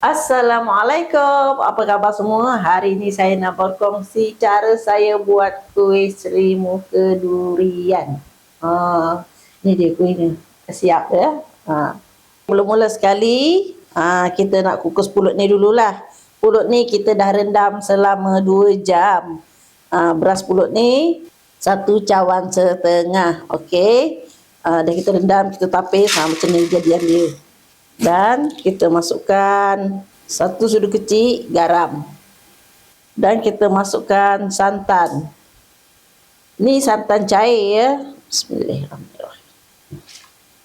Assalamualaikum. Apa khabar semua? Hari ini saya nak berkongsi cara saya buat kuih serimu kedurian. Ha, ni dia kuih ni. Siap ya. Ha. Mula-mula sekali, ha, kita nak kukus pulut ni dululah. Pulut ni kita dah rendam selama 2 jam. Ha, beras pulut ni satu cawan setengah. Okey. Ha, dah kita rendam, kita tapis. Ha, macam ni jadian dia dan kita masukkan satu sudu kecil garam. Dan kita masukkan santan. Ni santan cair ya. Bismillahirrahmanirrahim.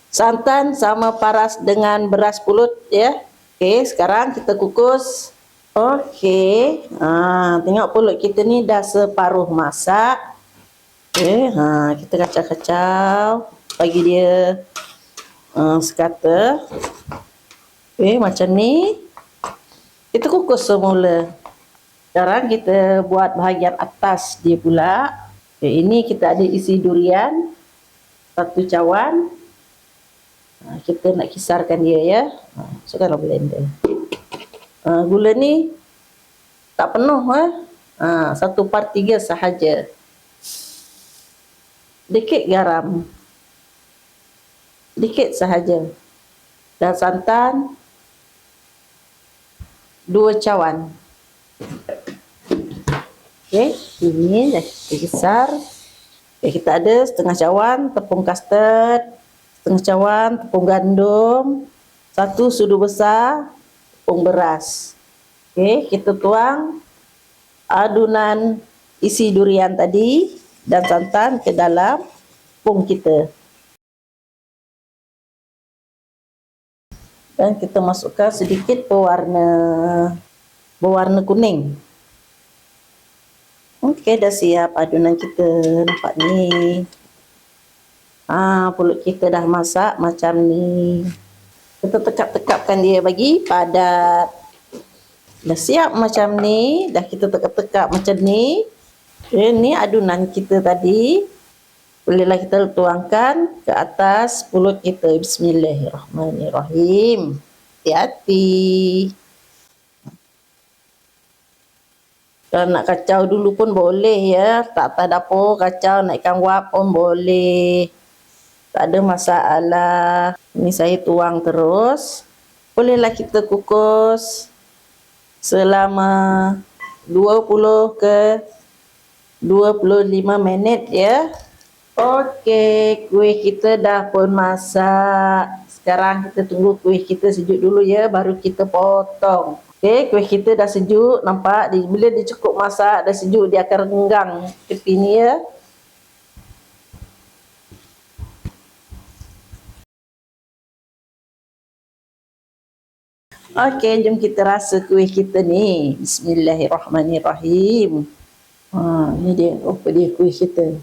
Santan sama paras dengan beras pulut ya. Okey sekarang kita kukus. Okey. Ha tengok pulut kita ni dah separuh masak. Okey ha kita kacau-kacau. Bagi dia uh, sekata Okay, macam ni. Kita kukus semula. Sekarang kita buat bahagian atas dia pula. Okay, ini kita ada isi durian. Satu cawan. Ha, kita nak kisarkan dia ya. Ha, masukkanlah blender. Ha, gula ni tak penuh. Eh. Satu part tiga sahaja. Dikit garam. Dikit sahaja. Dan santan dua cawan. Okey, ini dah besar. Okay, kita ada setengah cawan tepung custard, setengah cawan tepung gandum, satu sudu besar tepung beras. Okey, kita tuang adunan isi durian tadi dan santan ke dalam tepung kita. Dan kita masukkan sedikit pewarna berwarna kuning. Okey dah siap adunan kita nampak ni. Ah pulut kita dah masak macam ni. Kita tekap-tekapkan dia bagi padat. Dah siap macam ni, dah kita tekap-tekap macam ni. Okay, ni adunan kita tadi bolehlah kita tuangkan ke atas pulut kita. Bismillahirrahmanirrahim. Hati-hati. Kalau nak kacau dulu pun boleh ya. Tak atas dapur kacau naikkan wap pun boleh. Tak ada masalah. Ini saya tuang terus. Bolehlah kita kukus selama 20 ke 25 minit ya Okey, kuih kita dah pun masak. Sekarang kita tunggu kuih kita sejuk dulu ya, baru kita potong. Okey, kuih kita dah sejuk, nampak? Bila dia cukup masak, dah sejuk, dia akan renggang tepi ni ya. Okey, jom kita rasa kuih kita ni. Bismillahirrahmanirrahim. Ha, ni dia, apa dia kuih kita.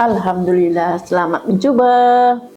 Alhamdulillah, selamat mencuba.